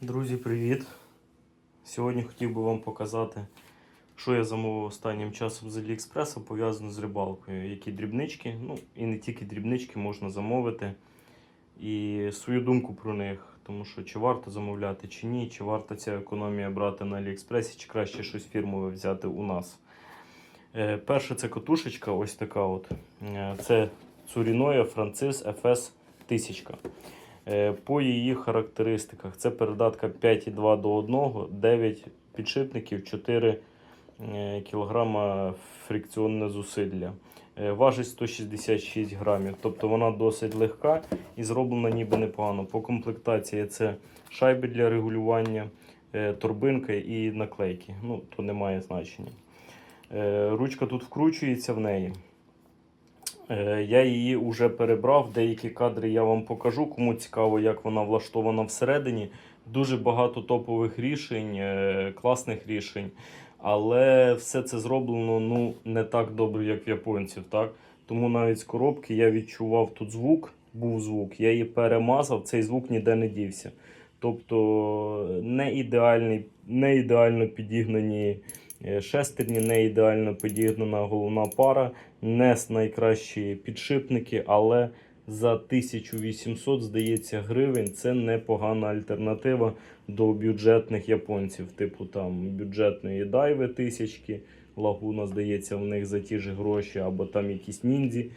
Друзі, привіт! Сьогодні хотів би вам показати, що я замовив останнім часом з Аліекспреса пов'язано з рибалкою. Які дрібнички, ну і не тільки дрібнички можна замовити. І свою думку про них. Тому що чи варто замовляти, чи ні, чи варто ця економія брати на Аліекспресі, чи краще щось фірмове взяти у нас. Е, перше, це катушечка, ось така от. Е, це Цуріноя Францис FS 1000. Е, По її характеристиках це передатка 5,2 до 1, 9 підшипників, 4 е, кг фрикціонне зусилля. Е, Важить 166 грамів, тобто вона досить легка і зроблена ніби непогано. По комплектації це шайби для регулювання, торбинка і наклейки. Ну, то не значення. Ручка тут вкручується в неї. Е, Я її вже перебрав. Деякі кадри я вам покажу. Кому цікаво, як вона влаштована всередині. Дуже багато топових рішень, е, класних рішень. Але все це зроблено ну, не так добре, як в японців. Так? Тому навіть з коробки я відчував тут звук, був звук, я її перемазав, цей звук ніде не дівся. Тобто не, ідеальний, не ідеально підігнані е, шестерні, не ідеально підігнана головна пара, не з найкращі підшипники, але за 1800, здається, гривень це непогана альтернатива до бюджетних японців, типу там бюджетної дайви тисячки, лагуна, здається, в них за ті ж гроші, або там якісь ніндзі.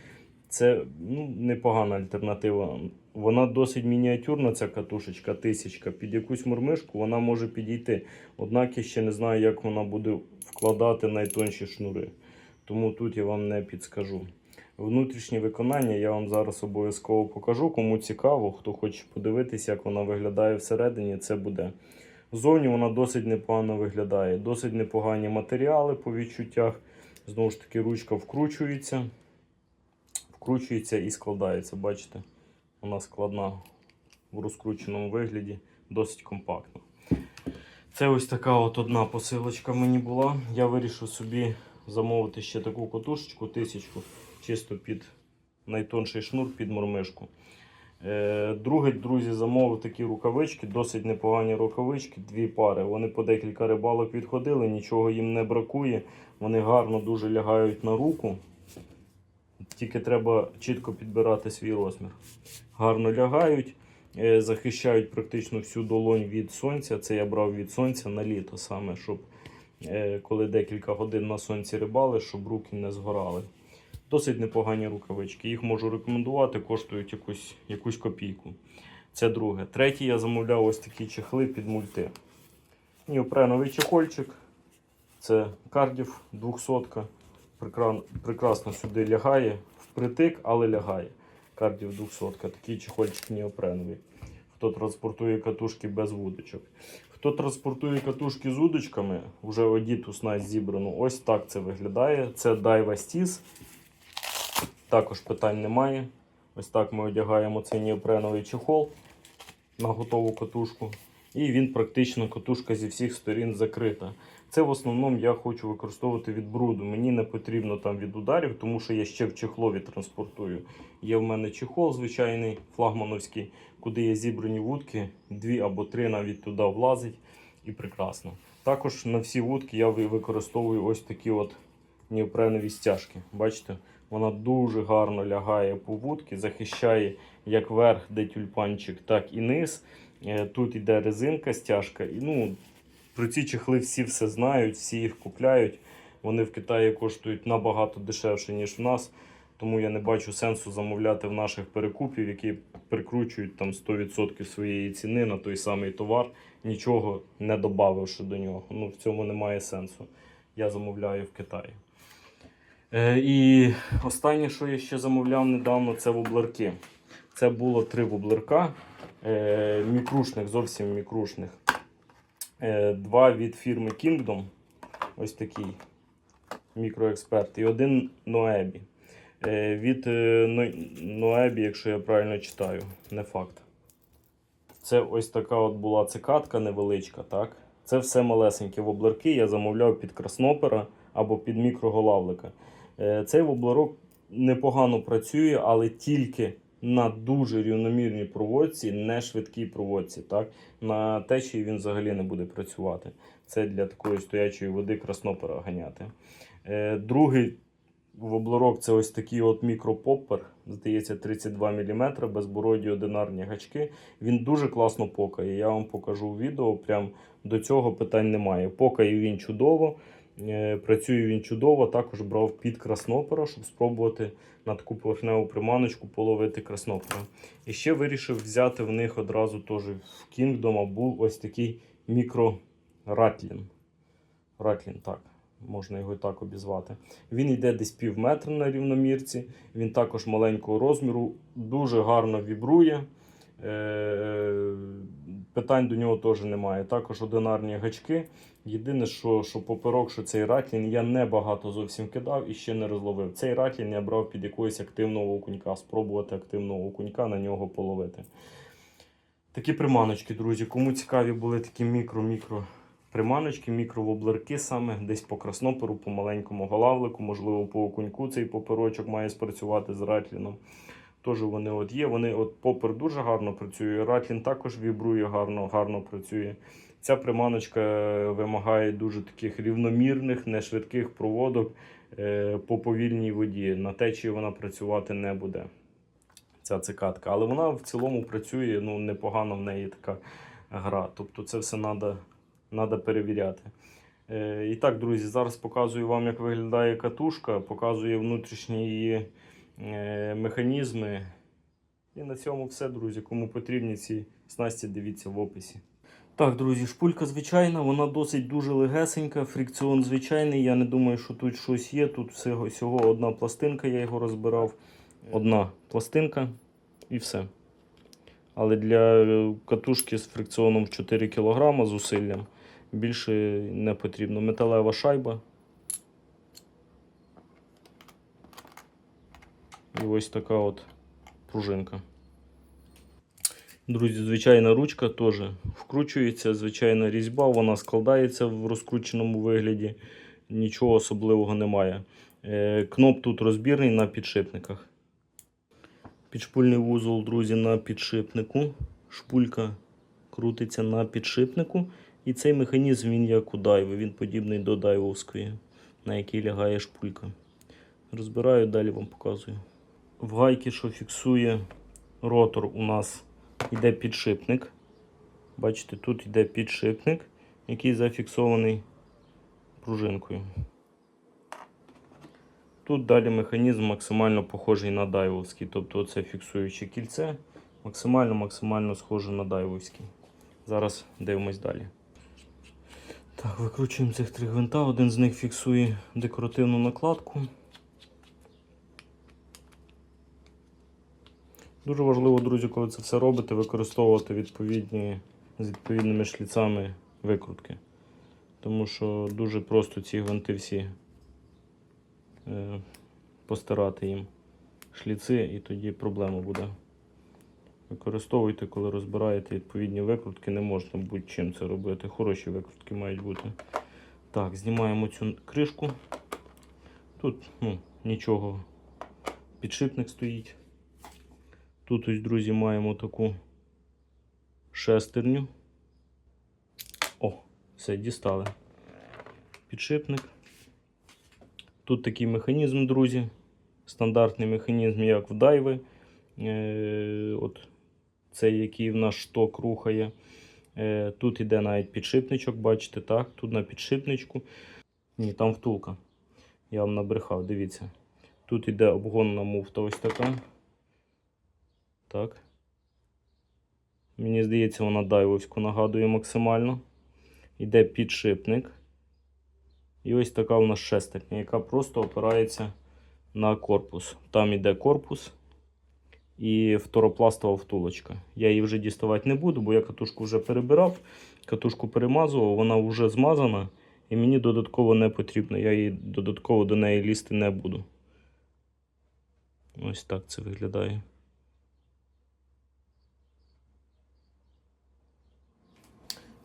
Це ну, непогана альтернатива. Вона досить мініатюрна, ця катушечка, тисячка. Під якусь мурмишку вона може підійти. Однак я ще не знаю, як вона буде вкладати найтонші шнури. Тому тут я вам не підскажу. Внутрішнє виконання я вам зараз обов'язково покажу. Кому цікаво, хто хоче подивитися, як вона виглядає всередині, це буде. Ззовні вона досить непогано виглядає. Досить непогані матеріали по відчуттях. Знову ж таки, ручка вкручується, вкручується і складається. Бачите, вона складна в розкрученому вигляді, досить компактна. Це ось така от одна посилочка мені була. Я вирішив собі замовити ще таку катушечку, тисячку, чисто під найтонший шнур під мормишку. Е, Друге, друзі, замовив такі рукавички, досить непогані рукавички, дві пари. Вони по декілька рибалок відходили, нічого їм не бракує. Вони гарно дуже лягають на руку. Тільки треба чітко підбирати свій розмір. Гарно лягають, е, захищають практично всю долонь від сонця. Це я брав від сонця на літо саме, щоб е, коли декілька годин на сонці рибали, щоб руки не згорали. Досить непогані рукавички. Їх можу рекомендувати, коштують якусь, якусь копійку. Це друге. Третє, я замовляв ось такі чехли під мульти. Неопреновий чехольчик. Це кардів 200. Прекра- Прекрасно сюди лягає. Впритик, але лягає. Кардів 200. Такий чехольчик неопреновий. Хто транспортує катушки без вудочок. Хто транспортує катушки з удочками, вже одіту снасть зібрану. Ось так це виглядає. Це Daiwa Stis. Також питань немає. Ось так ми одягаємо цей неопреновий чехол на готову катушку. І він практично катушка зі всіх сторін закрита. Це в основному я хочу використовувати від бруду. Мені не потрібно там від ударів, тому що я ще в чехлові транспортую. Є в мене чехол звичайний флагмановський, куди є зібрані вудки, дві або три навіть туди влазить і прекрасно. Також на всі вудки я використовую ось такі от неопренові стяжки. Бачите, вона дуже гарно лягає по вудки, захищає як верх, де тюльпанчик, так і низ. Е, Тут іде резинка, стяжка. І, ну, про ці чехли всі все знають, всі їх купляють. Вони в Китаї коштують набагато дешевше, ніж в нас. Тому я не бачу сенсу замовляти в наших перекупів, які прикручують там 100% своєї ціни на той самий товар, нічого не додавши до нього. Ну, в цьому немає сенсу. Я замовляю в Китаї. Е, і останнє, що я ще замовляв недавно, це воблерки. Це було три воблерка, е, мікрушних, зовсім мікрушних. Е, два від фірми Kingdom. Ось такий мікроексперт. І один Noebi. Е, від No- Noebi, якщо я правильно читаю, не факт. Це ось така от була цикатка невеличка, так? Це все малесенькі воблерки. Я замовляв під краснопера або під мікроголавлика. Цей воблерок непогано працює, але тільки на дуже рівномірній проводці, не швидкій проводці. Так? На течії він взагалі не буде працювати. Це для такої стоячої води краснопера ганяти. Е, другий воблерок це ось такий от мікропоппер, здається, 32 мм, безбороді одинарні гачки. Він дуже класно покає. Я вам покажу відео. Прям до цього питань немає. Покає він чудово. Е, Працює він чудово, також брав під краснопера, щоб спробувати на таку поверхневу приманочку половити краснопера. І ще вирішив взяти в них одразу теж в Kingdom був ось такий мікро Ратлін. Ратлін, так, можна його і так обізвати. Він йде десь пів метра на рівномірці, він також маленького розміру, дуже гарно вібрує. Е, Питань до нього теж немає. Також одинарні гачки. Єдине, що, що поперок, що цей ратлін я не багато зовсім кидав і ще не розловив. Цей ратлін я брав під якогось активного окунька, спробувати активного окунька на нього половити. Такі приманочки, друзі. Кому цікаві були такі мікро-мікро приманочки, мікровоблерки саме десь по красноперу, по маленькому голавлику, можливо, по окуньку цей поперочок має спрацювати з ратліном. Теж вони от є. Вони от попер дуже гарно працює. Ратлін також вібрує гарно, гарно працює. Ця приманочка вимагає дуже таких рівномірних, нешвидких проводок е, по повільній воді. На течії вона працювати не буде. Ця цикатка. Але вона в цілому працює ну, непогано в неї така гра. Тобто це все треба перевіряти. Е, і так, друзі, зараз показую вам, як виглядає катушка, показую внутрішні її е, механізми. І на цьому все, друзі. Кому потрібні ці снасті, дивіться в описі. Так, друзі, шпулька звичайна, вона досить дуже легесенька, фрикціон звичайний. Я не думаю, що тут щось є. Тут всього, всього одна пластинка, я його розбирав. Одна пластинка і все. Але для е, катушки з фрикціоном 4 кг зусиллям більше не потрібно. Металева шайба. І ось така от пружинка. Друзі, звичайна ручка теж вкручується, звичайна різьба, вона складається в розкрученому вигляді, нічого особливого немає. Е, Кноп тут розбірний на підшипниках. Підшпульний вузол, друзі, на підшипнику. Шпулька крутиться на підшипнику. І цей механізм він як у дайви, він подібний до дайвовської, на якій лягає шпулька. Розбираю, далі вам показую. В гайки, що фіксує ротор, у нас йде підшипник. Бачите, тут йде підшипник, який зафіксований пружинкою. Тут далі механізм максимально похожий на дайвовський. Тобто це фіксуюче кільце максимально-максимально схоже на дайвовський. Зараз дивимось далі. Так, викручуємо цих три гвинта. Один з них фіксує декоративну накладку. Дуже важливо, друзі, коли це все робите, використовувати відповідні з відповідними шліцами викрутки. Тому що дуже просто ці гвинти всі е, постирати їм шліци, і тоді проблема буде. Використовуйте, коли розбираєте відповідні викрутки, не можна будь-чим це робити. Хороші викрутки мають бути. Так, знімаємо цю кришку. Тут ну, нічого, підшипник стоїть. Тут ось, друзі, маємо таку шестерню. О, все, дістали. Підшипник. Тут такий механізм, друзі. Стандартний механізм, як в дайви. Е, от цей, який в наш шток рухає. Е, тут іде навіть підшипничок, бачите, так? Тут на підшипничку. Ні, там втулка. Я вам набрехав, дивіться. Тут іде обгонна муфта ось така. Так. Мені здається, вона дайвовську нагадує максимально. Іде підшипник. І ось така у нас шестерня, яка просто опирається на корпус. Там іде корпус і второпластова втулочка. Я її вже діставати не буду, бо я катушку вже перебирав, катушку перемазував, вона вже змазана і мені додатково не потрібно. Я її додатково до неї лізти не буду. Ось так це виглядає.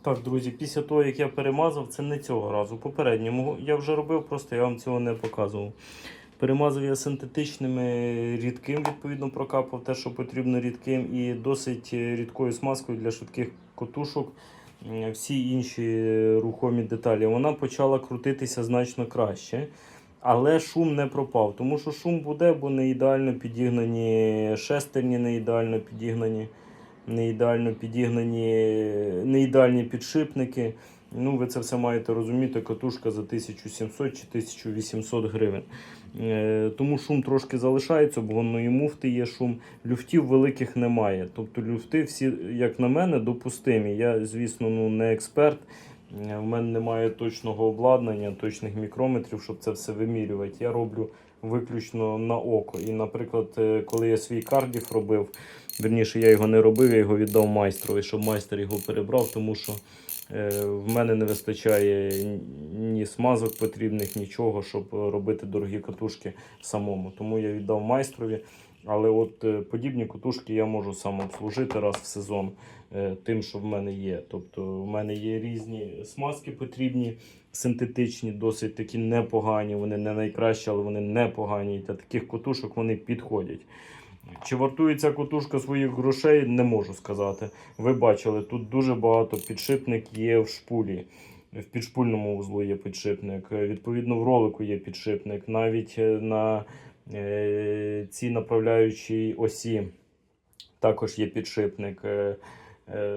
Так, друзі, після того, як я перемазав, це не цього разу. Попередньому я вже робив, просто я вам цього не показував. Перемазав я синтетичними рідким, відповідно, прокапав те, що потрібно рідким, і досить е, рідкою смазкою для швидких котушок. Всі інші рухомі деталі. Вона почала крутитися значно краще. Але шум не пропав, тому що шум буде, бо не ідеально підігнані шестерні, не ідеально підігнані, не ідеально підігнані, не ідеальні підшипники. Ну, ви це все маєте розуміти, катушка за 1700 чи 1800 гривень. Е, тому шум трошки залишається, бо воно і муфти є шум. Люфтів великих немає. Тобто люфти всі, як на мене, допустимі. Я, звісно, ну, не експерт. Е, В мене немає точного обладнання, точних мікрометрів, щоб це все вимірювати. Я роблю виключно на око. І, наприклад, е, коли я свій кардіф робив, верніше я його не робив, я його віддав майстрові, щоб майстер його перебрав, тому що в мене не вистачає ні смазок потрібних, нічого, щоб робити дорогі катушки самому. Тому я віддав майстрові. Але от е, подібні катушки я можу сам обслужити раз в сезон е, тим, що в мене є. Тобто в мене є різні смазки потрібні, синтетичні, досить такі непогані. Вони не найкращі, але вони непогані. Для таких катушок вони підходять. Чи вартує ця катушка своїх грошей, не можу сказати. Ви бачили, тут дуже багато підшипник є в шпулі. В підшпульному вузлу є підшипник. Відповідно, в ролику є підшипник. Навіть е, на е, цій направляючій осі також є підшипник. Е, е,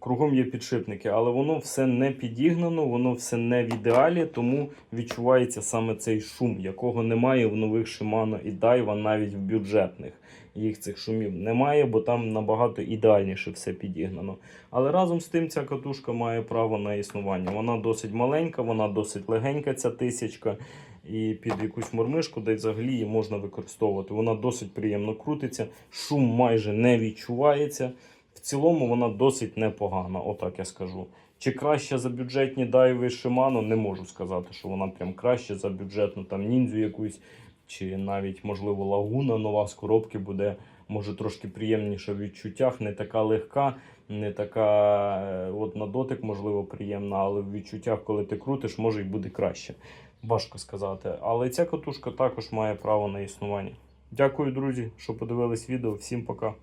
Кругом є підшипники, але воно все не підігнано, воно все не в ідеалі, тому відчувається саме цей шум, якого немає в нових Shimano і Daiwa, навіть в бюджетних. Їх цих шумів немає, бо там набагато ідеальніше все підігнано. Але разом з тим ця катушка має право на існування. Вона досить маленька, вона досить легенька, ця тисячка. І під якусь мормишку, де взагалі її можна використовувати. Вона досить приємно крутиться, шум майже не відчувається. В цілому вона досить непогана, отак я скажу. Чи краще за бюджетні дайви Shimano, не можу сказати, що вона прям краще за бюджетну там ніндзю якусь, чи навіть, можливо, лагуна нова з коробки буде, може трошки приємніша в відчуттях, не така легка, не така е, от на дотик, можливо, приємна, але в відчуттях, коли ти крутиш, може й буде краще. Важко сказати. Але ця катушка також має право на існування. Дякую, друзі, що подивились відео. Всім пока.